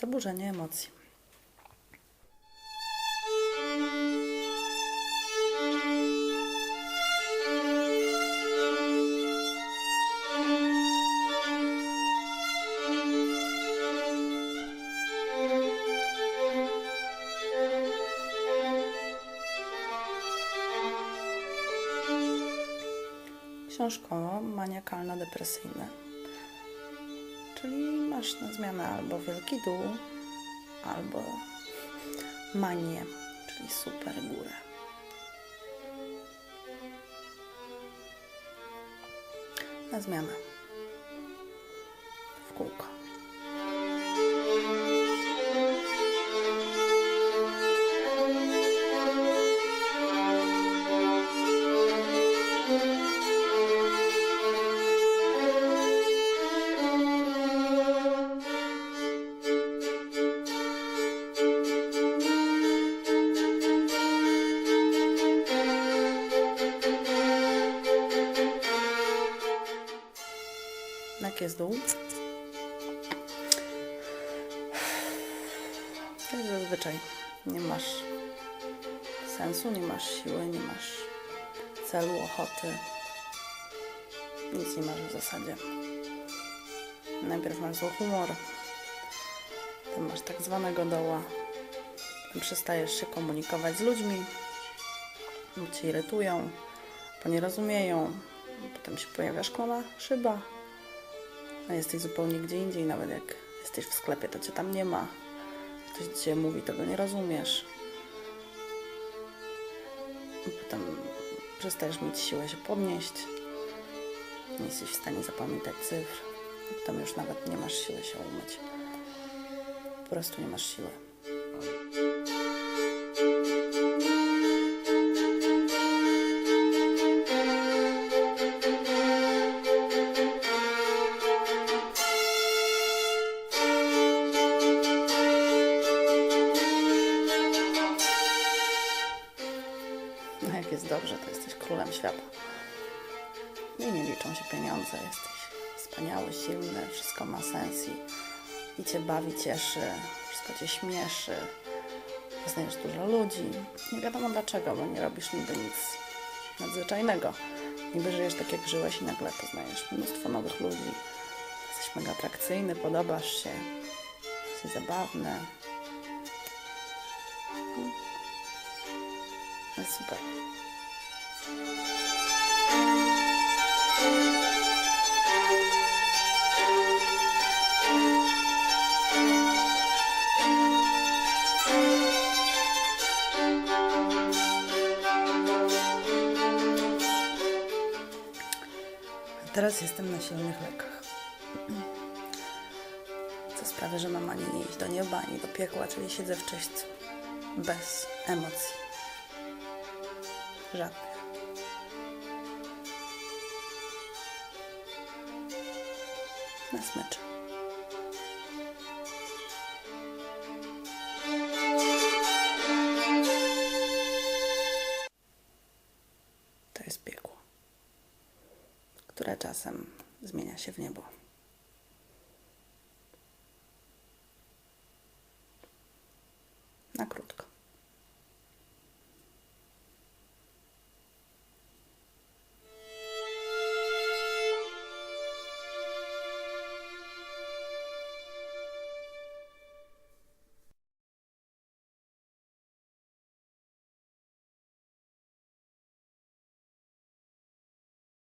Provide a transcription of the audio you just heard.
Zaburzenie emocji. Książkowo maniakalno-depresyjne. Czyli masz na zmianę albo wielki dół, albo manię, czyli super górę. Na zmianę. W kółko. Jak jest dół? Jak zazwyczaj nie masz sensu, nie masz siły, nie masz celu, ochoty. Nic nie masz w zasadzie. Najpierw masz zły humor, potem masz tak zwanego doła, potem przestajesz się komunikować z ludźmi, cię irytują, bo nie rozumieją, potem się pojawia szklana szyba, a jesteś zupełnie gdzie indziej, nawet jak jesteś w sklepie, to cię tam nie ma. Ktoś ciebie mówi, tego nie rozumiesz. I potem przestajesz mieć siłę się podnieść. Nie jesteś w stanie zapamiętać cyfr. Potem już nawet nie masz siły się umyć. Po prostu nie masz siły. Dobrze, to jesteś królem świata. I nie liczą się pieniądze, jesteś wspaniały, silny, wszystko ma sens i, i cię bawi, cieszy, wszystko cię śmieszy. Poznajesz dużo ludzi. Nie wiadomo dlaczego, bo nie robisz niby nic nadzwyczajnego. Niby żyjesz tak jak żyłeś i nagle poznajesz mnóstwo nowych ludzi. Jesteś mega atrakcyjny, podobasz się, jesteś zabawny. No super. Teraz jestem na silnych lekach. Co sprawia, że mam ani nie iść do nieba, ani do piekła, czyli siedzę w czyśćcu. Bez emocji. Żadnych. Na smyczy. To jest piekło, które czasem zmienia się w niebo. Na krótko.